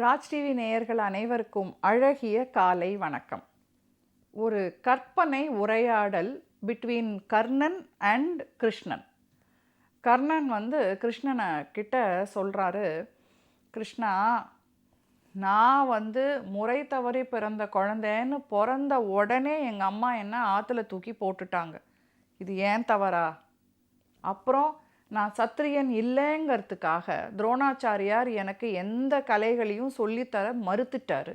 Raj TV நேயர்கள் அனைவருக்கும் அழகிய காலை வணக்கம். ஒரு கற்பனை உரையாடல் பிட்வீன் கர்ணன் அண்ட் கிருஷ்ணன். கர்ணன் வந்து கிருஷ்ணனை கிட்ட சொல்கிறாரு கிருஷ்ணா நான் வந்து முறை தவறி பிறந்த குழந்தைன்னு பிறந்த உடனே எங்கள் அம்மா என்ன ஆற்றுல தூக்கி போட்டுட்டாங்க. இது ஏன் தவறா? அப்புறம் நான் சத்திரியன் இல்லைங்கிறதுக்காக துரோணாச்சாரியார் எனக்கு எந்த கலைகளையும் சொல்லித்தர மறுத்துட்டாரு.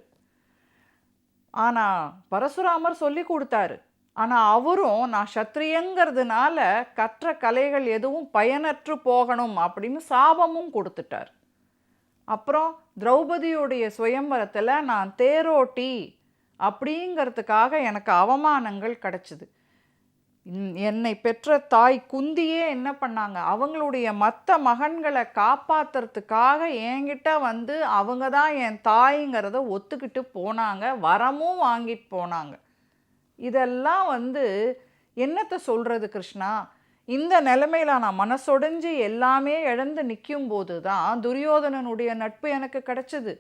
ஆனால் பரசுராமர் சொல்லி கொடுத்தாரு. ஆனால் அவரும் நான் சத்திரியங்கிறதுனால கற்ற கலைகள் எதுவும் பயனற்று போகணும் அப்படின்னு சாபமும் கொடுத்துட்டார். அப்புறம் திரௌபதியுடைய சுயம்பரத்தில் நான் தேரோட்டி அப்படிங்கிறதுக்காக எனக்கு அவமானங்கள் கிடச்சிது. என்னை பெற்ற தாய் குந்தியே என்ன பண்ணாங்க? அவங்களுடைய மற்ற மகன்களை காப்பாற்றுறதுக்காக என்கிட்ட வந்து அவங்க தான் என் தாய்ங்கிறத ஒத்துக்கிட்டு போனாங்க. வரமும் வாங்கிட்டு போனாங்க. இதெல்லாம் வந்து என்னத்தை சொல்கிறது கிருஷ்ணா? இந்த நிலைமையில் நான் மனசொடைஞ்சு எல்லாமே இழந்து நிற்கும் போது தான் துரியோதனனுடைய நட்பு எனக்கு கிடைச்சது.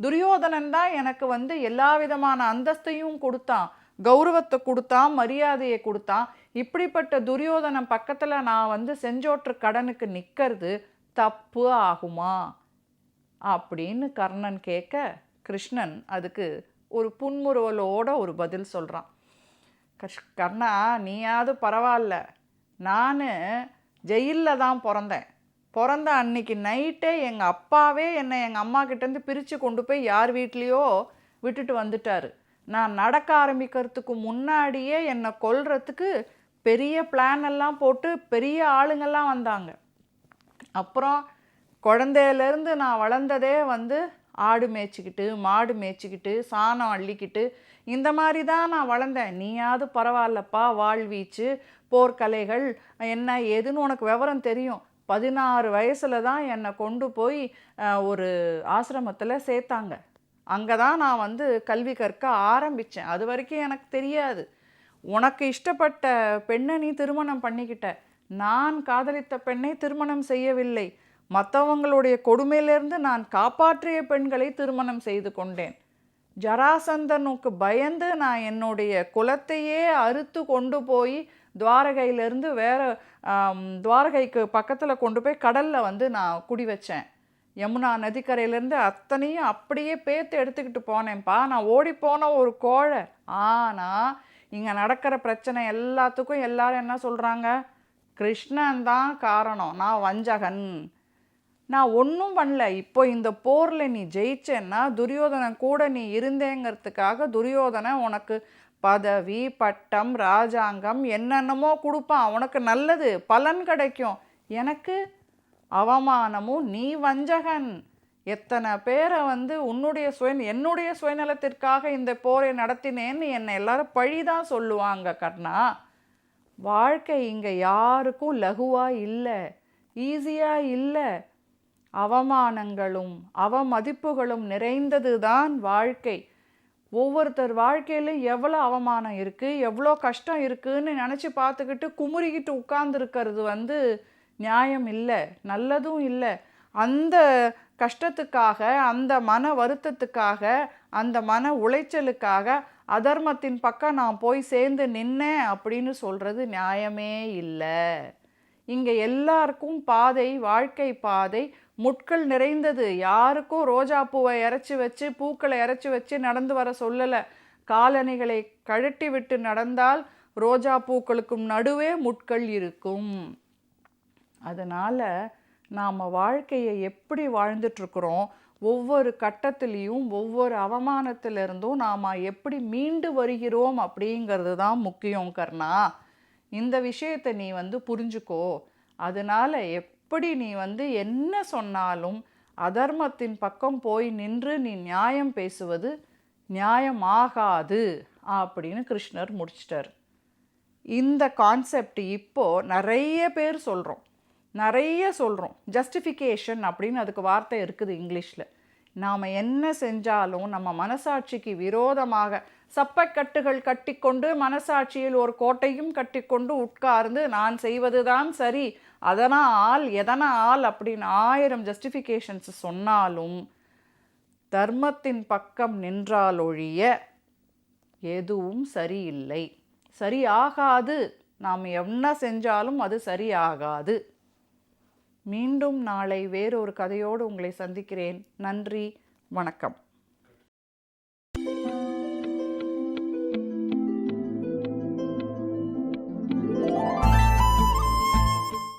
துரியோதனன் தான் எனக்கு வந்து எல்லா விதமான அந்தஸ்தையும் கொடுத்தான். கௌரவத்தை கொடுத்தான் மரியாதையை கொடுத்தான். இப்படிப்பட்ட துரியோதனம் பக்கத்தில் நான் வந்து செஞ்சோற்று கடனுக்கு நிற்கிறது தப்பு ஆகுமா? அப்படின்னு கர்ணன் கேட்க கிருஷ்ணன் அதுக்கு ஒரு புன்முறுவலோட ஒரு பதில் சொல்கிறான் கஷ் கர்ணா நீயாவது பரவாயில்ல நான் ஜெயிலில் தான் பிறந்தேன். பிறந்த அன்னைக்கு நைட்டே எங்கள் அப்பாவே என்னை எங்கள் அம்மா கிட்டேருந்து பிரித்து கொண்டு போய் யார் வீட்லேயோ விட்டுட்டு வந்துட்டாரு. நான் நடக்க ஆரம்பிக்கிறதுக்கு முன்னாடியே என்னை கொல்றதுக்கு பெரிய பிளான் எல்லாம் போட்டு பெரிய ஆளுங்கள்லாம் வந்தாங்க. அப்புறம் குழந்தையிலேருந்து நான் வளர்ந்ததே வந்து ஆடு மேய்ச்சிக்கிட்டு மாடு மேய்ச்சிக்கிட்டு சாணம் அள்ளிக்கிட்டு இந்த மாதிரி தான் நான் வளர்ந்தேன். நீயாவது பரவாயில்லப்பா வாழ்வீச்சு போர்க்கலைகள் என்ன ஏதுன்னு உனக்கு விவரம் தெரியும். பதினாறு வயசில் தான் என்னை கொண்டு போய் ஒரு ஆசிரமத்தில் சேர்த்தாங்க. அங்கே தான் நான் வந்து கல்வி கற்க ஆரம்பித்தேன் அது வரைக்கும் எனக்கு தெரியாது. உனக்கு இஷ்டப்பட்ட பெண்ணை நீ திருமணம் பண்ணிக்கிட்ட. நான் காதலித்த பெண்ணை திருமணம் செய்யவில்லை. மற்றவங்களுடைய கொடுமையிலிருந்து நான் காப்பாற்றிய பெண்களை திருமணம் செய்து கொண்டேன். ஜராசந்தனுக்கு பயந்து நான் என்னுடைய குலத்தையே அறுத்து கொண்டு போய் துவாரகையிலேருந்து வேறு துவாரகைக்கு பக்கத்தில் கொண்டு போய் கடலில் வந்து நான் குடி வச்சேன். யமுனா நதிக்கரையிலேருந்து அத்தனையும் அப்படியே பேத்து எடுத்துக்கிட்டு போனேன்ப்பா. நான் ஓடி போன ஒரு கோழை. ஆனால் இங்கே நடக்கிற பிரச்சனை எல்லாத்துக்கும் எல்லாரும் என்ன சொல்கிறாங்க கிருஷ்ணன் தான் காரணம். நான் வஞ்சகன். நான் ஒன்றும் பண்ணல. இப்போ இந்த போரில் நீ ஜெயிச்சேன்னா துரியோதனன் கூட நீ இருந்தேங்கிறதுக்காக துரியோதனை உனக்கு பதவி பட்டம் ராஜாங்கம் என்னென்னமோ கொடுப்பான். உனக்கு நல்லது. பலன் கிடைக்கும். எனக்கு அவமானமும் நீ வஞ்சகன். எத்தனை பேரை வந்து உன்னுடைய சுய என்னுடைய சுயநலத்திற்காக இந்த போரை நடத்தினேன்னு என்னை எல்லாரும் பழிதான் சொல்லுவாங்க கர்ணா. வாழ்க்கை இங்கே யாருக்கும் லகுவாக இல்லை ஈஸியாக இல்லை. அவமானங்களும் அவமதிப்புகளும் நிறைந்தது தான் வாழ்க்கை. ஒவ்வொருத்தர் வாழ்க்கையிலும் எவ்வளோ அவமானம் இருக்குது எவ்வளோ கஷ்டம் இருக்குதுன்னு நினச்சி பார்த்துக்கிட்டு குமுறிக்கிட்டு உட்கார்ந்துருக்கிறது வந்து நியாயம் இல்லை நல்லதும் இல்லை. அந்த கஷ்டத்துக்காக அந்த மன வருத்தத்துக்காக அந்த மன உளைச்சலுக்காக அதர்மத்தின் பக்கம் நான் போய் சேர்ந்து நின்னேன் அப்படின்னு சொல்கிறது நியாயமே இல்லை. இங்கே எல்லாருக்கும் பாதை வாழ்க்கை பாதை முட்கள் நிறைந்தது. யாருக்கும் ரோஜா பூவை இறச்சி வச்சு பூக்களை இறச்சி வச்சு நடந்து வர சொல்லலை. காலணிகளை கழட்டி விட்டு நடந்தால் ரோஜா பூக்களுக்கும் நடுவே முட்கள் இருக்கும். அதனால் நாம் வாழ்க்கையை எப்படி வாழ்ந்துட்டுருக்குறோம் ஒவ்வொரு கட்டத்துலேயும் ஒவ்வொரு அவமானத்திலிருந்தும் நாம் எப்படி மீண்டு வருகிறோம் அப்படிங்கிறது தான் முக்கியம் கர்ணா. இந்த விஷயத்தை நீ வந்து புரிஞ்சுக்கோ. அதனால் எப்படி நீ வந்து என்ன சொன்னாலும் அதர்மத்தின் பக்கம் போய் நின்று நீ நியாயம் பேசுவது நியாயமாகாது அப்படின்னு கிருஷ்ணர் முடிச்சிட்டார். இந்த கான்செப்ட் இப்போது நிறைய பேர் சொல்கிறோம் நிறைய சொல்கிறோம் ஜஸ்டிஃபிகேஷன் அப்படின்னு அதுக்கு வார்த்தை இருக்குது இங்கிலீஷில். நாம் என்ன செஞ்சாலும் நம்ம மனசாட்சிக்கு விரோதமாக சப்பக்கட்டுகள் கட்டிக்கொண்டு மனசாட்சியில் ஒரு கோட்டையும் கட்டிக்கொண்டு உட்கார்ந்து நான் செய்வதுதான் சரி. அதனால் எதனால் அப்படின்னு ஆயிரம் ஜஸ்டிஃபிகேஷன்ஸ் சொன்னாலும் தர்மத்தின் பக்கம் நின்றாலொழிய எதுவும் சரியில்லை. சரியாகாது. நாம் என்ன செஞ்சாலும் அது சரியாகாது. மீண்டும் நாளை வேறொரு கதையோடு உங்களை சந்திக்கிறேன். நன்றி வணக்கம்.